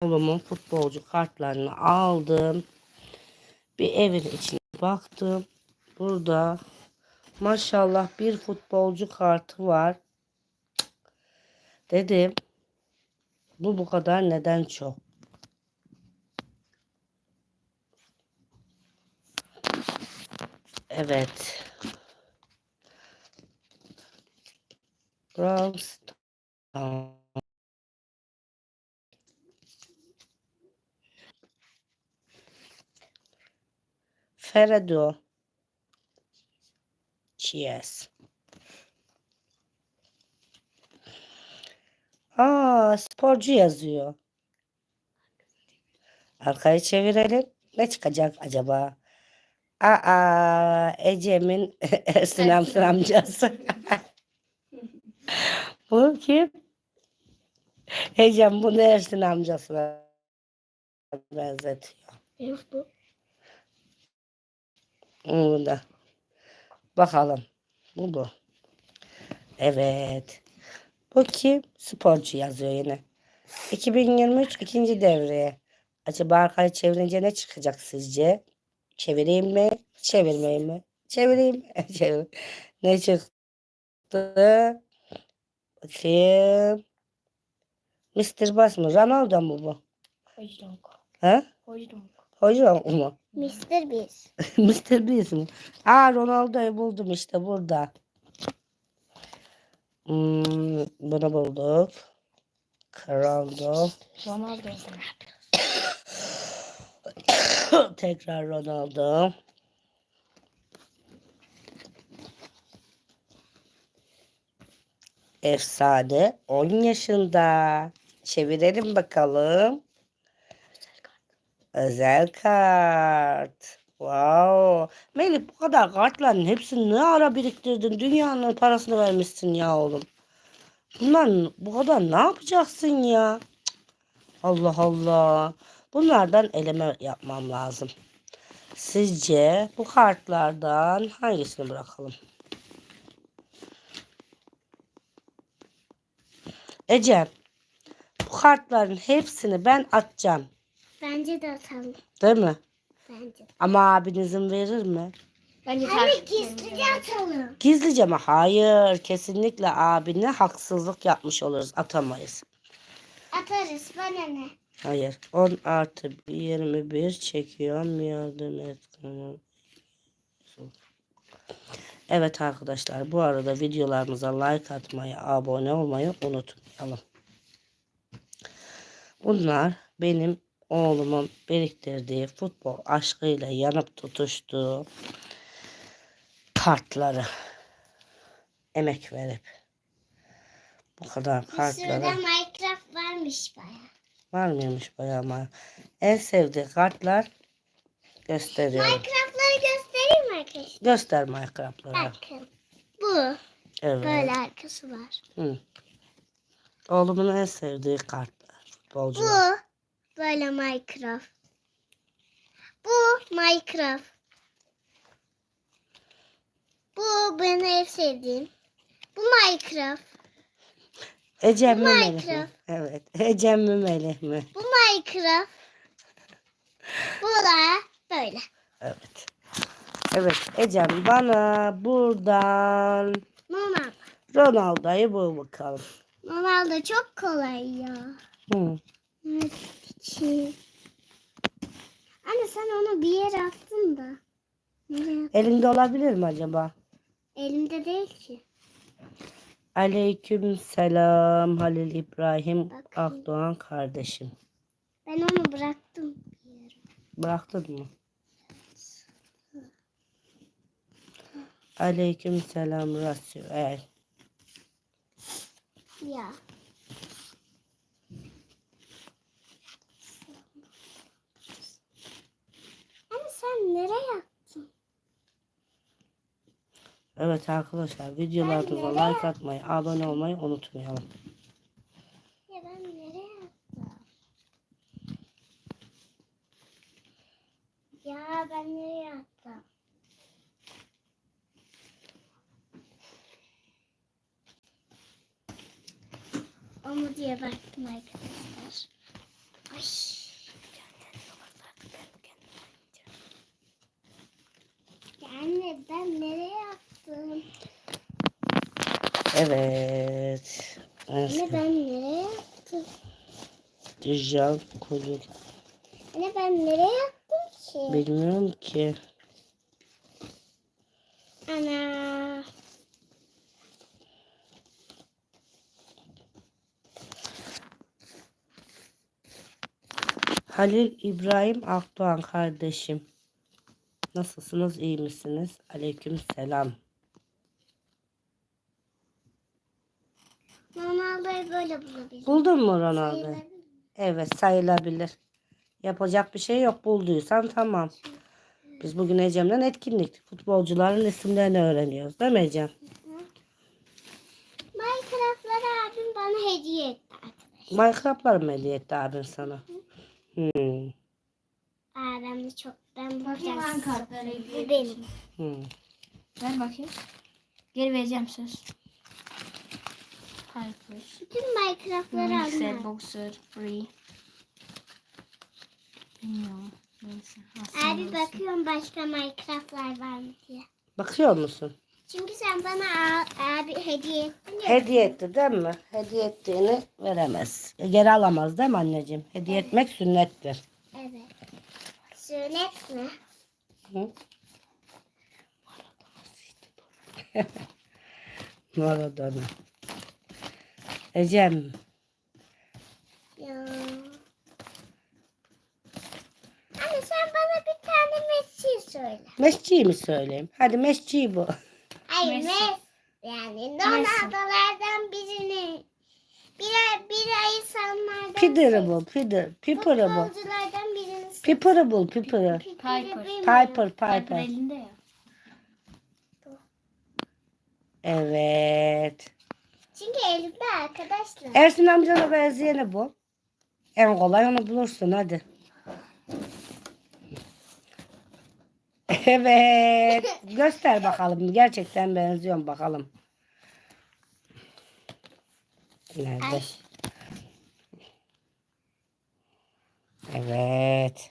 oğlumun futbolcu kartlarını aldım. Bir evin içine baktım. Burada maşallah bir futbolcu kartı var. Dedim bu bu kadar neden çok? Evet. Brawl Stars. Ferrado. Cheers. Aa, sporcu yazıyor. Arkayı çevirelim. Ne çıkacak acaba? Aa, Ecem'in Ersin amcası. Bu kim? Ecem bunu Ersin amcasına benzetiyor. Yok bu. Burada. Bakalım. Bu bu. Evet. Bu kim? Sporcu yazıyor yine. 2023 ikinci devreye. Acaba arkayı çevirince ne çıkacak sizce? Çevireyim mi? Çevirmeyeyim mi? Çevireyim mi? Çevir. Ne çıktı? Bakayım. Mr. Bass mı? Ronaldo mu bu? Hojdonk. Ha? Hojdonk. Hocam mu? Mr. Beast. Mr. Beast mi? Aa Ronaldo'yu buldum işte burada. Hmm, bunu bulduk. Ronaldo. Ronaldo. Tekrar Ronaldo. Efsane 10 yaşında. Çevirelim bakalım. Özel kart. Wow. Melih bu kadar kartların hepsini ne ara biriktirdin? Dünyanın parasını vermişsin ya oğlum. Bunlar bu kadar ne yapacaksın ya? Allah Allah. Bunlardan eleme yapmam lazım. Sizce bu kartlardan hangisini bırakalım? Ecem, bu kartların hepsini ben atacağım. Bence de atalım. Değil mi? Bence. Ama abin izin verir mi? Bence Anne gizlice atalım. Gizlice mi? Hayır. Kesinlikle abine haksızlık yapmış oluruz. Atamayız. Atarız bana ne? Hayır. 10 artı 21 çekiyorum. Yardım et. Evet arkadaşlar bu arada videolarımıza like atmayı, abone olmayı unutmayalım. Bunlar benim oğlumun biriktirdiği futbol aşkıyla yanıp tutuştuğu kartları. Emek verip bu kadar kartları Minecraft varmış baya. var mıymış bayağı ama en sevdiği kartlar gösteriyorum. Minecraft'ları göstereyim mi arkadaşlar? Göster Minecraft'ları. Bakın. Bu. Evet. Böyle arkası var. Hı. Oğlumun en sevdiği kartlar. Futbolcu. Bu. Böyle Minecraft. Bu Minecraft. Bu benim en sevdiğim. Bu Minecraft. Ecem mi Bu Melih mi? Minecraft. Evet. Ecem mi Melih mi? Bu Minecraft. Bu da böyle. Evet. Evet Ecem bana buradan. Ronaldo'yu bul bakalım. Ronaldo çok kolay ya. Hı. Evet. Anne sen onu bir yere attın da. Nereye? Elinde olabilir mi acaba? Elimde değil ki. Aleyküm selam Halil İbrahim Bakayım. Akdoğan kardeşim. Ben onu bıraktım bir yere. Bıraktın mı? Aleyküm selam Rasul. Ya. Anne sen nereye attın? Evet arkadaşlar videolarımıza like atmayı, abone olmayı unutmayalım. Ya ben nereye attım? Ya ben nereye attım? Onu diye baktım arkadaşlar. Ay. Anne ben nereye attım? Evet. Anne ben nereye attım? Dijan kulüp. Anne ben nereye attım ki? Bilmiyorum ki. Ana. Halil İbrahim Akdoğan kardeşim. Nasılsınız? iyi misiniz? Aleyküm selam. Ronaldo'yu böyle bulabilirim. Buldun mu Ronaldo? Sayılabilir. Evet sayılabilir. Yapacak bir şey yok. Bulduysan tamam. Biz bugün Ecem'den etkinlik. Futbolcuların isimlerini öğreniyoruz. Değil mi Ecem? Minecraft'ları abim bana hediye etti arkadaşlar. Minecraft'lar mı hediye etti abin sana? Hmm. Aa ben de çok ben bu Bakayım hangi kartları Bu benim. Hmm. Ver bakayım. Geri vereceğim söz. Hyper. Bütün Minecraft'ları Mixer, aldım. Boxer, Free. Bilmiyorum. Neyse. Abi bakıyorum başka Minecraft'lar var mı diye. Bakıyor musun? Çünkü sen bana a- abi hediye ettin ya. Hediye etti değil mi? Hediye ettiğini veremez. E, Geri alamaz değil mi anneciğim? Hediye etmek sünnettir. Sünnet mi? Hı? Maradona. Ecem. Ya. Anne sen bana bir tane Messi söyle. Mesci'yi mi söyleyeyim? Hadi Mesci bu. Ay Messi. Messi. Yani Ronaldo'lardan birini. Bir, bir ay insanlardan. Pidır'ı bu. Pidir. Piper'ı bu. Futbolculardan birini. Piper'ı bul. Piper'ı. Piper. Piper. Piper. elinde ya. Evet. Çünkü elimde arkadaşlar. Ersin amcana benzeyeni bu. En kolay onu bulursun hadi. Evet. Göster bakalım. Gerçekten benziyor mu bakalım. Nerede? Ay. Evet.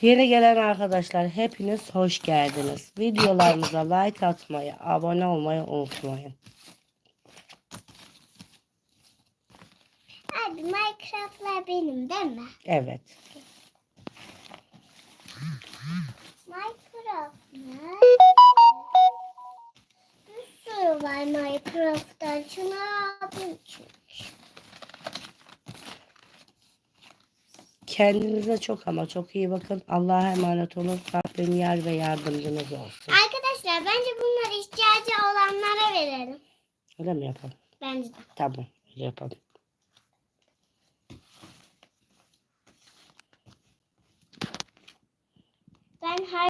Yeni gelen arkadaşlar hepiniz hoş geldiniz. Videolarımıza like atmayı, abone olmayı unutmayın. Abi Minecraft'lar benim değil mi? Evet. Minecraft ne? Bir sürü var Minecraft'tan. Kendinize çok ama çok iyi bakın. Allah'a emanet olun. Rabbim yer ve yardımcınız olsun. Arkadaşlar bence bunları ihtiyacı olanlara verelim. Öyle mi yapalım? Bence de. Tamam öyle yapalım. Ben her